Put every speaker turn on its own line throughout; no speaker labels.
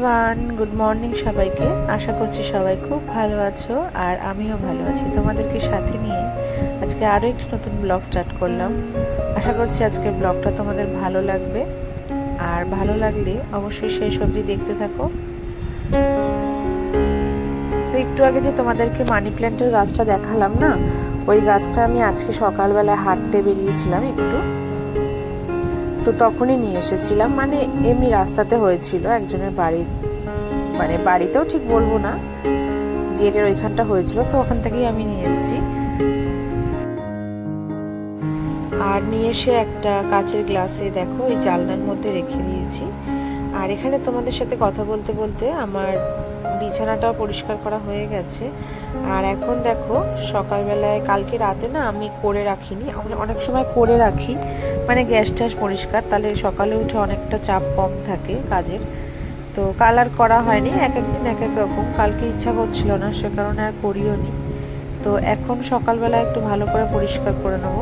Everyone good morning সবাইকে। আশা করছি সবাই খুব ভালো আছো আর আমিও ভালো আছি। তোমাদেরকে সাথে নিয়ে আজকে আরও একটি নতুন ব্লগ স্টার্ট করলাম। আশা করছি আজকে ব্লগটা তোমাদের ভালো লাগবে। আর ভালো লাগলে অবশ্যই শেষ অবধি দেখতে থাকো। তো একটু আগে যে তোমাদেরকে মানি প্ল্যান্টের গাছটা দেখালাম না, ওই গাছটা আমি আজকে সকালবেলায় হাঁটতে বেরিয়েছিলাম একটু। তো তখনই নিয়ে এসেছিলাম। মানে এমনি রাস্তাতে হয়েছিল একজনের বাড়ি। মানে বাড়িতেও ঠিক বলব না, গেটের ওইখানটা হয়েছিল, তো ওখান থেকেই আমি নিয়ে এসেছি। আর নিয়ে এসে একটা কাচের গ্লাসে দেখো, এই জালনার মধ্যে রেখে দিয়েছি। আর এখানে তোমাদের সাথে কথা বলতে বলতে আমার বিছানাটাও পরিষ্কার করা হয়ে গেছে। আর এখন দেখো, সকালবেলায় কালকে রাতে না আমি করে রাখিনি আমি অনেক সময় করে রাখি মানে গ্যাস ট্যাস পরিষ্কার, তাহলে সকালে উঠে অনেকটা চাপ কম থাকে কাজের। তো কাল আর করা হয়নি, এক একদিন এক এক রকম, কালকে ইচ্ছা করছিল না, সে কারণে আর করিও নি। তো এখন সকালবেলা একটু ভালো করে পরিষ্কার করে নেব।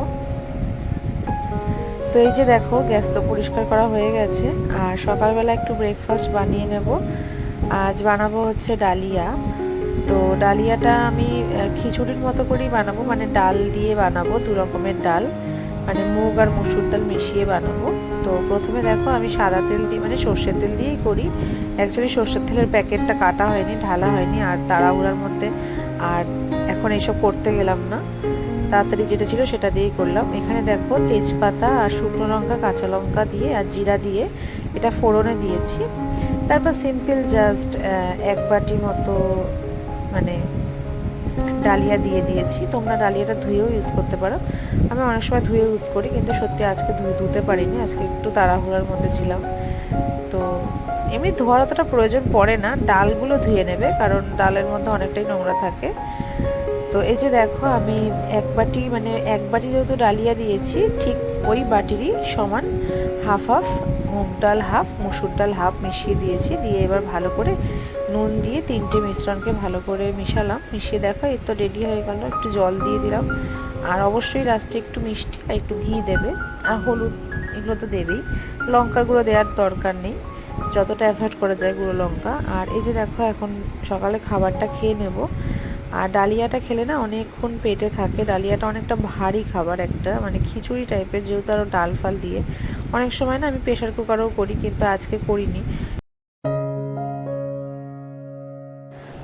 তো এই যে দেখো, গ্যাস তো পরিষ্কার করা হয়ে গেছে, আর সকালবেলা একটু ব্রেকফাস্ট বানিয়ে নেব। আজ বানাবো হচ্ছে ডালিয়া। তো ডালিয়াটা আমি খিচুড়ির মতো করেই বানাবো। মানে ডাল দিয়ে বানাবো, দু রকমের ডাল। মানে মুগ আর মসুর ডাল মিশিয়ে বানাবো। তো প্রথমে দেখো আমি সাদা তেল দিয়ে মানে সর্ষের তেল দিয়েই করি। অ্যাকচুয়ালি সর্ষের তেলের প্যাকেটটা কাটা হয়নি, ঢালা হয়নি, আর তাড়াহুড়ার মধ্যে আর এখন এইসব করতে গেলাম না। তাড়াতাড়ি যেটা ছিল সেটা দিয়েই করলাম। এখানে দেখো তেজপাতা আর শুকনো লঙ্কা, কাঁচা লঙ্কা দিয়ে আর জিরা দিয়ে এটা ফোড়নে দিয়েছি। তারপর সিম্পল জাস্ট এক বাটি মতো মানে ডালিয়া দিয়ে দিয়েছি। তোমরা ডালিয়াটা ধুয়েও ইউজ করতে পারো। আমি অনেক সময় ধুয়ে ইউজ করি, কিন্তু সত্যি আজকে ধুয়ে ধুতে পারিনি। আজকে একটু তাড়াহুড়ার মধ্যে ছিলাম। তো এমনি ধোয়ার অতটা প্রয়োজন পড়ে না। ডালগুলো ধুয়ে নেবে, কারণ ডালের মধ্যে অনেকটাই নোংরা থাকে। তো এই যে দেখো, আমি এক বাটি মানে এক বাটি যেহেতু ডালিয়া দিয়েছি, ঠিক ওই বাটিরই সমান হাফ হাফ মুগ ডাল হাফ মুসুর ডাল হাফ মিশিয়ে দিয়েছি। দিয়ে এবার ভালো করে নুন দিয়ে তিনটে মিশ্রণকে ভালো করে মিশালাম। মিশিয়ে দেখো, এর তো রেডি হয়ে গেল। একটু জল দিয়ে দিলাম। আর অবশ্যই লাস্টে একটু মিষ্টি আর একটু ঘি দেবে। আর হলুদ, এগুলো তো দেবেই। লঙ্কার গুঁড়ো দেওয়ার দরকার নেই। যতটা অ্যাভয়েড করা যায় গুঁড়ো লঙ্কা। আর এই যে দেখো, এখন সকালে খাবারটা খেয়ে নেব। আর ডালিয়াটা খেলে না অনেকক্ষণ পেটে থাকে। ডালিয়াটা অনেকটা ভারী খাবার একটা। মানে খিচুড়ি টাইপের যেহেতু আরও ডাল ফাল দিয়ে। অনেক সময় না আমি প্রেশার কুকারও করি, কিন্তু আজকে করিনি।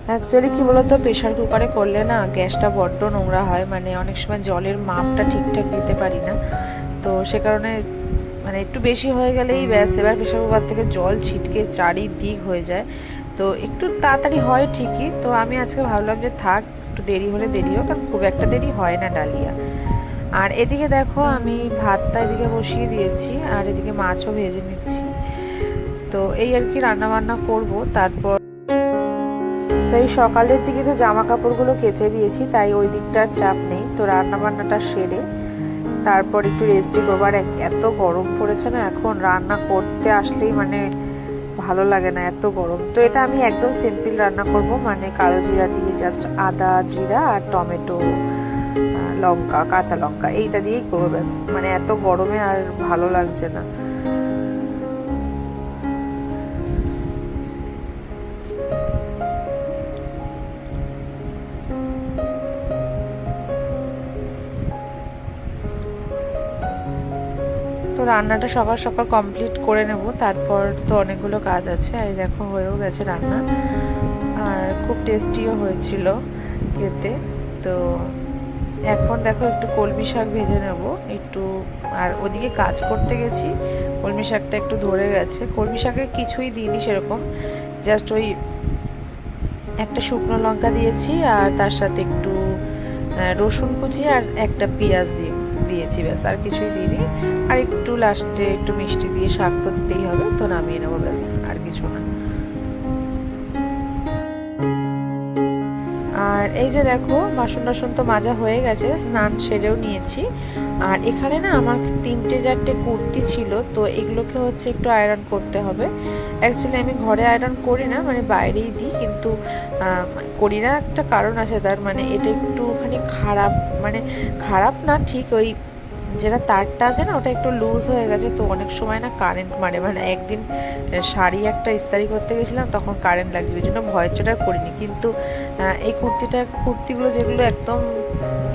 অ্যাকচুয়ালি কি বলতো প্রেশার কুকারে করলে না গ্যাসটা বড্ড নোংরা হয় মানে অনেক সময় জলের মাপটা ঠিকঠাক দিতে পারি না। তো সে কারণে মানে একটু বেশি হয়ে গেলেই ব্যাস, এবার প্রেশার কুকার থেকে জল ছিটকে চারিদিক হয়ে যায়। তো একটু তাড়াতাড়ি হয় ঠিকই, তো আমি আজকে ভাবলাম যে থাক, একটু দেরি হলে দেরি হোক কারণ খুব একটা দেরি হয় না ডালিয়া। আর এদিকে দেখো, আমি ভাতটা এদিকে বসিয়ে দিয়েছি, আর এদিকে মাছও ভেজে নিচ্ছি। তো এই আর কি রান্না বান্না করব, তারপর তো এই সকালের দিকে তো জামা কাপড়গুলো কেচে দিয়েছি, তাই ওই দিকটার চাপ নেই। তো রান্নাবান্নাটা সেরে তারপর একটু রেস্টি করবার এত গরম পড়েছে না এখন, রান্না করতে আসলেই মানে ভালো লাগে না, এত গরম। তো এটা আমি একদম সিম্পল রান্না করব মানে কালো জিরা দিয়ে জাস্ট আদা, জিরা আর টমেটো লঙ্কা, কাঁচা লঙ্কা, এইটা দিয়েই করব ব্যাস। মানে এত গরমে আর ভালো লাগছে না। তো রান্নাটা সকাল সকাল কমপ্লিট করে নেব। তারপর তো অনেকগুলো কাজ আছে। আর দেখো হয়েও গেছে রান্না। আর খুব টেস্টিও হয়েছিল খেতে। তো এখন দেখো একটু কলমি শাক ভেজে নেব। একটু আর ওদিকে কাজ করতে গেছি। কলমি শাকটা একটু ধরে গেছে। কলমি শাকে কিছুই দিইনি সেরকম। জাস্ট ওই একটা শুকনো লঙ্কা দিয়েছি আর তার সাথে একটু রসুন কুচি আর একটা পেঁয়াজ দিয়ে দিয়েছি ব্যাস, আর কিছুই দিইনি। আর একটু লাস্টে একটু মিষ্টি দিয়ে শাক তো দিতেই হবে, তো নামিয়ে নেব ব্যাস, আর কিছু না। আর এই যে দেখো, বাসন টাসন তো মাজা হয়ে গেছে, স্নান সেরেও নিয়েছি। আর এখানে না আমার তিনটে চারটে কুর্তি ছিল, তো এগুলোকে হচ্ছে একটু আয়রন করতে হবে। অ্যাকচুয়ালি আমি ঘরে আয়রন করি না মানে বাইরেই দিই, কিন্তু করি না, একটা কারণ আছে তার মানে এটা একটুখানি খারাপ মানে খারাপ না, ঠিক ওই যেটা তারটা আছে না, ওটা একটু লুজ হয়ে গেছে, তো অনেক সময় না কারেন্ট মারে মানে একদিন শাড়ি একটা ইস্তারি করতে গেছিলাম, তখন কারেন্ট লাগছে ওই জন্য ভয়ের চোটা করিনি। কিন্তু এই কুর্তিটা, কুর্তিগুলো যেগুলো একদম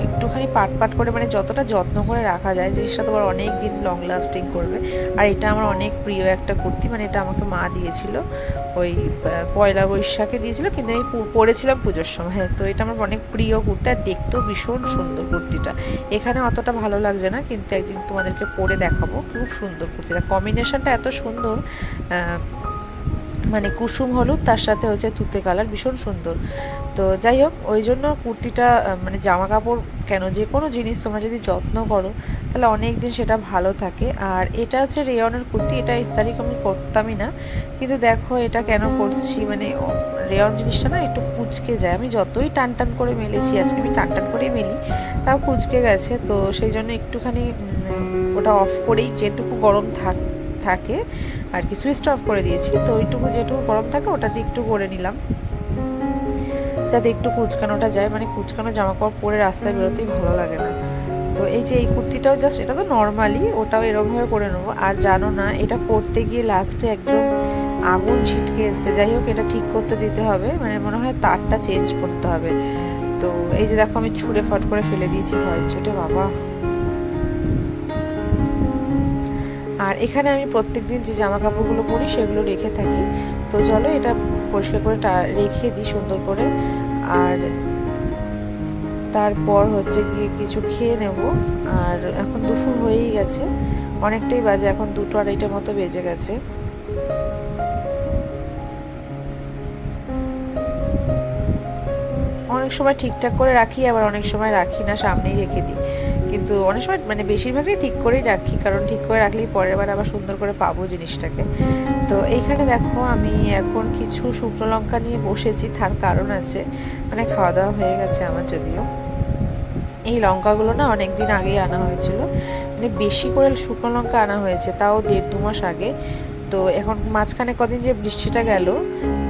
একটুখানি পাট পাট করে মানে যতটা যত্ন করে রাখা যায়, জিনিসটা তোমার অনেক দিন লং লাস্টিং করবে। আর এটা আমার অনেক প্রিয় একটা কুর্তি মানে এটা আমাকে মা দিয়েছিল। ওই পয়লা বৈশাখে দিয়েছিল, কিন্তু আমি পরেছিলাম পুজোর সময়। তো এটা আমার অনেক প্রিয় কুর্তি, আর দেখতেও ভীষণ সুন্দর কুর্তিটা। এখানে অতটা ভালো লাগছে না, কিন্তু একদিন তোমাদেরকে পরে দেখাবো। খুব সুন্দর কুর্তিটা। কম্বিনেশনটা এত সুন্দর মানে কুসুম হলুদ, তার সাথে হচ্ছে তুতে কালার, ভীষণ সুন্দর। তো যাই হোক, ওই জন্য কুর্তিটা মানে জামা কাপড় কেন, যে কোনো জিনিস তোমরা যদি যত্ন করো, তাহলে অনেক দিন সেটা ভালো থাকে। আর এটা হচ্ছে রেয়নের কুর্তি, এটা ইস্তারিক আমি করতামই না। কিন্তু দেখো এটা কেন করছি মানে রেয়ন জিনিসটা না একটু কুচকে যায়। আমি যতই টান টান করে মেলেছি, আজকে আমি টান টান করেই মেলি, তাও কুচকে গেছে। তো সেই জন্য একটুখানি ওটা অফ করেই, যেটুকু গরম থাক থাকে আর কি সুইচটা অফ করে দিয়েছি। তো ওইটুকু যেটুকু গরম থাকে, ওটা দিয়ে একটু করে নিলাম। যাতে একটু কুচকানোটা যায় মানে কুচকানো জামা কাপড় পরে রাস্তায় বেরোতেই ভালো লাগে না। তো এই যে এই কুর্তিটাও জাস্ট এটা তো নর্মালি ওটাও এরকমভাবে করে নেব। আর জানো না, এটা পরতে গিয়ে লাস্টে একদম আগুন ছিটকে এসছে। যাই হোক, এটা ঠিক করতে দিতে হবে। মানে মনে হয় তারটা চেঞ্জ করতে হবে। তো এই যে দেখো, আমি ছুঁড়ে ফট করে ফেলে দিয়েছি ভয়ের চোটে, বাবা। আর এখানে আমি প্রত্যেক দিন যে জামা কাপড়গুলো পরি, সেগুলো রেখে থাকি। তো চলো এটা পরিষ্কার করে রেখে দিই সুন্দর করে। আর তারপর হচ্ছে গিয়ে কিছু খেয়ে নেব। আর এখন দুপুর হয়েই গেছে। অনেকটাই বাজে, এখন দুটো আড়াইটার মতো বেজে গেছে। অনেক সময় ঠিকঠাক করে রাখি, আবার অনেক সময় রাখি না, সামনেই রেখে দিই। কিন্তু অনেক সময় মানে বেশিরভাগই ঠিক করেই রাখি, কারণ ঠিক করে রাখলেই পরের বার আবার সুন্দর করে পাবো জিনিসটাকে। তো এইখানে দেখো, আমি এখন কিছু শুকনো লঙ্কা নিয়ে বসেছি, তার কারণ আছে মানে খাওয়া দাওয়া হয়ে গেছে আমার যদিও। এই লঙ্কাগুলো না অনেক দিন আগেই আনা হয়েছিল। মানে বেশি করে শুকনো লঙ্কা আনা হয়েছে, তাও দেড় দু মাস আগে। তো এখন মাঝখানে কদিন যে বৃষ্টিটা গেল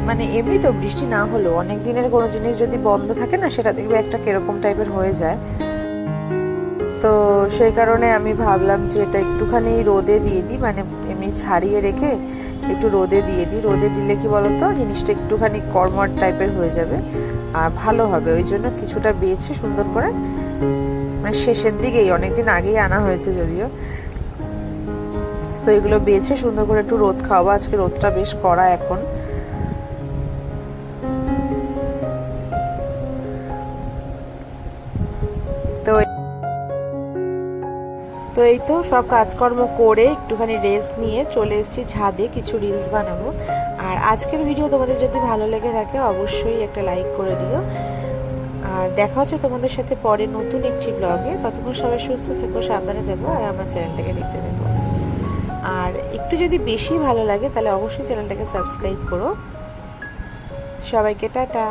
মানে এমনি তো বৃষ্টি না হলেও অনেক দিনের কোনো জিনিস যদি বন্ধ থাকে না, সেটা দেখবে একটা কীরকম টাইপের হয়ে যায়। তো সেই কারণে আমি ভাবলাম যে এটা একটুখানি রোদে দিয়ে দিই মানে এমনি ছাড়িয়ে রেখে একটু রোদে দিয়ে দিই। রোদে দিলে কি বলতো, জিনিসটা একটুখানি কর্মর টাইপের হয়ে যাবে আর ভালো হবে। ওই জন্য কিছুটা বেছে সুন্দর করে মানে শেষের দিকেই, অনেকদিন আগেই আনা হয়েছে যদিও। তো এগুলো বেছে সুন্দর করে একটু রোদ খাওয়াবো। আজকে রোদটা বেশ কড়া এখন। তো তো এই তো সব কাজকর্ম করে একটুখানি রেস্ট নিয়ে চলে এসেছি ছাদে, কিছু রিলস বানাবো। আর আজকের ভিডিও তোমাদের যদি ভালো লেগে থাকে, অবশ্যই একটা লাইক করে দিও। আর দেখা হচ্ছে তোমাদের সাথে পরে নতুন একটি ব্লগে ততক্ষণ সবাই সুস্থ থেকো, সাবধানে থেকো, আর আমার চ্যানেলটাকে দেখতে দেখো আর একটু যদি বেশি ভালো লাগে তাহলে অবশ্যই চ্যানেলটাকে সাবস্ক্রাইব করো। সবাইকে টাটা।